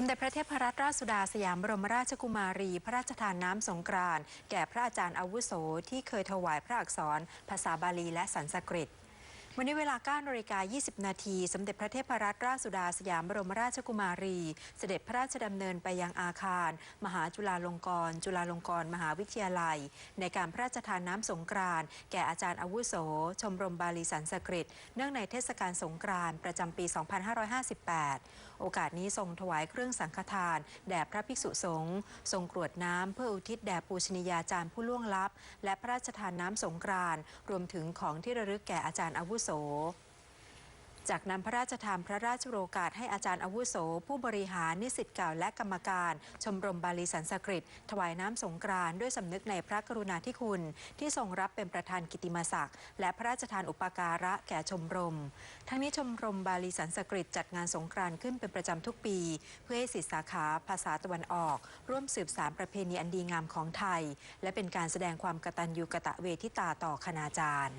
สมเด็จพระเทพรัตนราชสุดาสยามบรมราชกุมารี พระราชทานน้ำสงกรานต์แก่พระอาจารย์อาวุโสที่เคยถวายพระอักษร ภาษาบาลีและสันสกฤต วันนี้เวลา9นาฬิกา 20 นาที สมเด็จพระเทพรัตนราชสุดาสยามบรมราชกุมารี เสด็จพระราชดำเนินไปยังอาคาร มหาจุฬาลงกรณ์จุฬาลงกรณ์มหาวิทยาลัย ในการพระราชทานน้ำสงกรานต์แก่อาจารย์อาวุโส ชมรมบาลีสันสกฤต เนื่องในเทศกาลสงกรานต์ประจำปี 2558 โอกาสนี้ทรงถวายเครื่องสังฆทาน แด่พระภิกษุสงฆ์ทรงกรวดน้ำเพื่ออุทิศแด่ปูชนียาจารย์ผู้ล่วงลับ และพระราชทานน้ำสงกรานต์รวมถึงของที่ระลึกแก่อาจารย์อาวุโสจากนั้นพระราชทานพระราชโอกาสให้อาจารย์อาวุโส ผู้บริหารนิสิตเก่าและกรรมการ ชมรมบาลีสันสกฤต ถวายน้ำสงกรานด้วยสำนึกในพระกรุณาธิคุณ ที่ทรงรับเป็นประธานกิติมศักดิ์และพระราชทานอุปการะแก่ชมรม ทั้งนี้ชมรมบาลีสันสกฤตจัดงานสงกรานขึ้นเป็นประจำทุกปี เพื่อให้ศิษย์สาขาภาษาตะวันออก ร่วมสืบสานประเพณีอันดีงามของไทย และเป็นการแสดงความกตัญญูกะตะเวทิตาต่อคณาจารย์